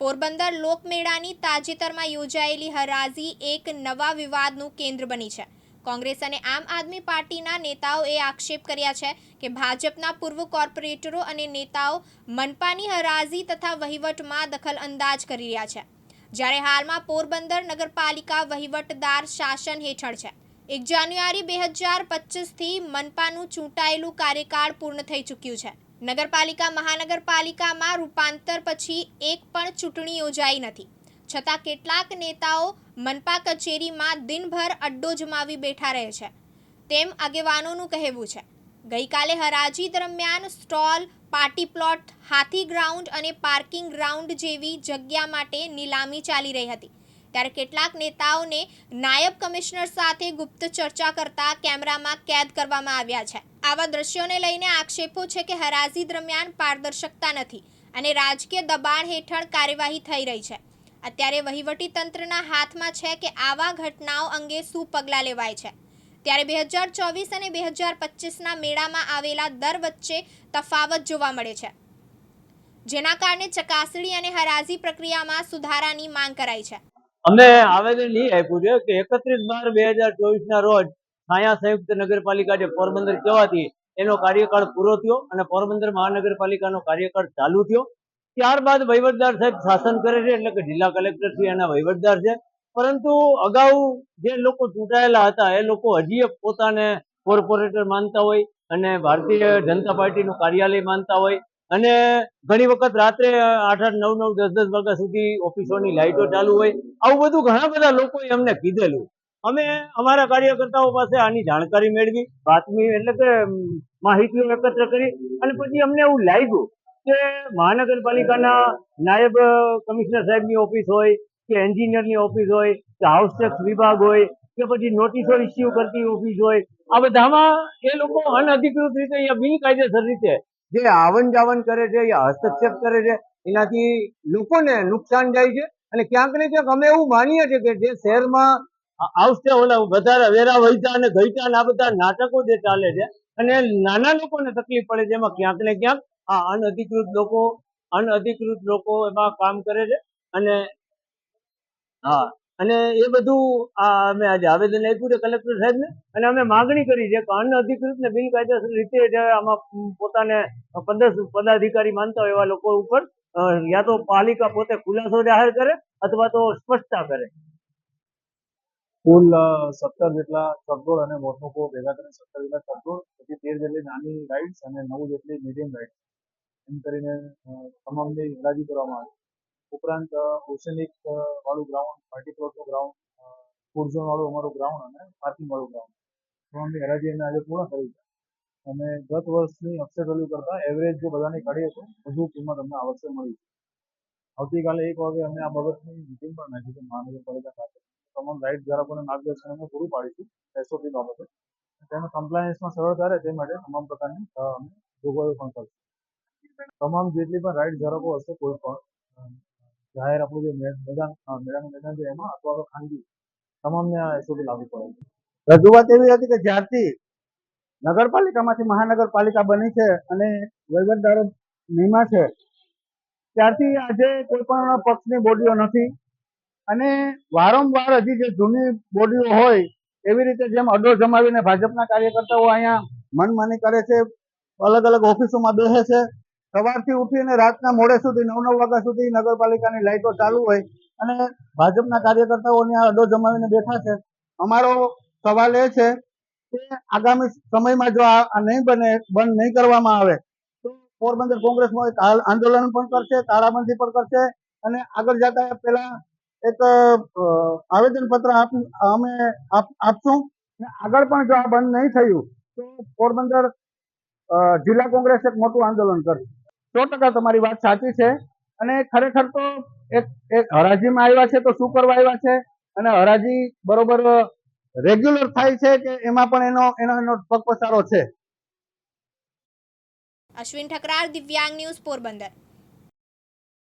પોરબંદર લોકમેળાની તાજેતરમાં યોજાયેલી હરાજી એક નવા વિવાદનું કેન્દ્ર બની છે. કોંગ્રેસ અને આમ આદમી પાર્ટીના નેતાઓએ આક્ષેપ કર્યા છે કે ભાજપના પૂર્વ કોર્પોરેટરો અને નેતાઓ મનપાની હરાજી તથા વહીવટમાં દખલ અંદાજ કરી રહ્યા છે. જ્યારે હાલમાં પોરબંદર નગરપાલિકા વહીવટદાર શાસન હેઠળ છે. એક જાન્યુઆરી બે હજાર પચીસથી મનપાનું ચૂંટાયેલું કાર્યકાળ પૂર્ણ થઈ ચૂક્યું છે. નગરપાલિકા મહાનગરપાલિકામાં રૂપાંતર પછી એક પણ ચૂંટણી યોજાઈ નથી. છતાં કેટલાક નેતાઓ મનપા કચેરીમાં દિનભર અડ્ડો જમાવી બેઠા રહે છે. તેમ આગેવાનોનું કહેવું છે. ગઈકાલે હરાજી દરમિયાન સ્ટોલ, પાર્ટી પ્લોટ, હાથી ગ્રાઉન્ડ અને પાર્કિંગ ગ્રાઉન્ડ જેવી જગ્યા માટે નીલામી ચાલી રહી હતી. ત્યારે કેટલાક નેતાઓને નાયબ કમિશનર સાથે ગુપ્ત ચર્ચા કરતા કેમેરામાં કેદ કરવામાં આવ્યા છે. આવા દ્રશ્યોને લઈને આક્ષેપો છે કે હરાજી દરમિયાન પારદર્શકતા નથી અને રાજકીય દબાણ હેઠળ કાર્યવાહી થઈ રહી છે. અત્યારે વહીવટી હાથમાં છે કે આવા ઘટનાઓ અંગે શું પગલાં લેવાય છે. ત્યારે બે હજાર ચોવીસ અને બે હજાર પચીસના મેળામાં આવેલા દર વચ્ચે તફાવત જોવા મળે છે. જેના કારણે ચકાસણી અને હરાજી પ્રક્રિયામાં સુધારાની માંગ કરાઈ છે. અમે આવેદન એ આપ્યું છે કે એકત્રીસ બાર બે હજાર ચોવીસ ના રોજ છાયા સંયુક્ત નગરપાલિકા જે પોરબંદર કહેવાતી, એનો કાર્યકાળ પૂરો થયો અને પોરબંદર મહાનગરપાલિકાનો કાર્યકાળ ચાલુ થયો. ત્યારબાદ વહીવટદાર સાહેબ શાસન કરે છે, એટલે કે જિલ્લા કલેક્ટર છે એના વહીવટદાર છે. પરંતુ અગાઉ જે લોકો ચૂંટાયેલા હતા, એ લોકો હજી પોતાને કોર્પોરેટર માનતા હોય અને ભારતીય જનતા પાર્ટીનું કાર્યાલય માનતા હોય. અને ઘણી વખત રાત્રે આઠ આઠ નવ નવ દસ દસ વાગ્યા સુધી ઓફિસોની લાઇટો ચાલુ હોય. આવું બધું ઘણા બધા લોકોએ અમને કીધેલું. અમે અમારા કાર્યકર્તાઓ પાસે આની જાણકારી મેળવી, બાતમી એટલે કે માહિતીઓ એકત્ર કરી અને પછી અમને એવું લાગ્યું કે મહાનગરપાલિકાના નાયબ કમિશનર સાહેબની ઓફિસ હોય, કે એન્જિનિયરની ઓફિસ હોય, કે હાઉસ ટેક્સ વિભાગ હોય, કે પછી નોટિસો ઇસ્યુ કરતી ઓફિસ હોય, આ બધામાં એ લોકો અનઅધિકૃત રીતે અહીંયા બિનકાયદેસર રીતે જે આવન જાવન કરે છે યા હસ્તક્ષેપ કરે છે, એનાથી લોકોને નુકસાન જાય છે અને ક્યાંક ને ક્યાંક અમે એવું માનીએ છીએ કે જે શહેરમાં આવશે ઓલા વધારે વેરા વૈતા અને ગઈતા આ બધા નાટકો જે ચાલે છે, અને નાના લોકોને તકલીફ પડે છે, એમાં ક્યાંક ને ક્યાંક આ અનઅધિકૃત લોકો અનઅધિકૃત લોકો એમાં કામ કરે છે, અને હા, અને એ બધું આ અમે આજે આવેદન આપ્યું છે કલેક્ટર સાહેબને, અને અમે માગણી કરી છે કે અનઅધિકૃત ને બિનકાયદેસર રીતે આમાં પોતાને પદ પદાધિકારી માનતા હોય એવા લોકો ઉપર યા તો પાલિકા પોતે ખુલાસો જાહેર કરે અથવા તો સ્પષ્ટતા કરે. કુલ સત્તર જેટલા ચકડોળ અને મોટમુખો ભેગા કરીને સત્તર જેટલા ચકડોળ પછી તેર જેટલી નાની રાઇડ્સ અને નવ જેટલી મીડિયમ રાઇડ્સ એમ કરીને તમામની હરાજી કરવામાં આવી. ઉપરાંત ઓશનિક વાળું ગ્રાઉન્ડ મલ્ટીપ્લોટનું ગ્રાઉન્ડ ફૂડ ઝોન વાળું અમારું ગ્રાઉન્ડ અને પાર્કિંગ વાળું ગ્રાઉન્ડ તમામની હરાજી અમે આજે પૂર્ણ કરી છે. અને ગત વર્ષની અક્ષર વેલ્યુ કરતાં એવરેજ જો બધાની કાઢીએ તો વધુ કિંમત અમને આવશ્યક મળી આવતીકાલે એક વાગે અમે આ બાબતની મિટિંગ પણ નાખી છે મહાનગરપાલિકા સાથે. તમામ રાઇટ ધારકોને માર્ગદર્શન અમે પૂરું પાડીશું એસઓપી બાબતે. તેમાં કમ્પ્લાયન્સમાં સરળતા રહે તે માટે તમામ પ્રકારની અમે જોગવાઈઓ પણ કરશું. તમામ જેટલી પણ રાઇટ ધારકો હશે કોઈ પણ જાહેર આપણું જે મેદાન અ, મેદાન છે એમાં અથવા તો ખાનગી તમામને આ એસઓપી લાગુ પડે રજૂઆત એવી હતી કે જ્યારથી નગરપાલિકામાંથી મહાનગરપાલિકા બની છે અને વહીવટદારો નિમા છે ત્યારથી આજે કોઈ પણ પક્ષની બોડીઓ નથી. અને વારંવાર હજી જે જૂની બોડીઓ હોય, એવી રીતે જેમ અડો જમાવીને ભાજપના કાર્યકર્તાઓ અહીંયા મનમાની કરે છે, અલગ અલગ ઓફિસોમાં બેસે છે, સવારથી ઉઠીને રાતના મોડે સુધી, નવ નવ વાગ્યા સુધી નગરપાલિકાની લાઇટો ચાલુ હોય અને ભાજપના કાર્યકર્તાઓ અહીંયા અડો જમાવીને બેઠા છે. અમારો સવાલ એ છે કે આગામી સમયમાં જો આ નહીં બને, બંધ નહીં કરવામાં આવે, તો પોરબંદર કોંગ્રેસમાં આંદોલન પણ કરશે, તાળાબંધી પણ કરશે અને આગળ જતા પેલા એક આવેદન પત્ર અમે આપશું. આગળ પણ જો આ બંધ નહીં થયું, તો પોરબંદર જિલ્લા કોંગ્રેસ એક મોટું આંદોલન કરશે સો ટકા તમારી વાત સાચી છે. અને ખરેખર તો એક એક હરાજીમાં આવ્યા છે તો શું કરવા આવ્યા છે? અને હરાજી બરોબર રેગ્યુલર થાય છે કે એમાં પણ એનો એનો એનો પગ પસારો છે? અશ્વિન ઠકરાર, દિવ્યાંગ ન્યૂઝ પોરબંદર.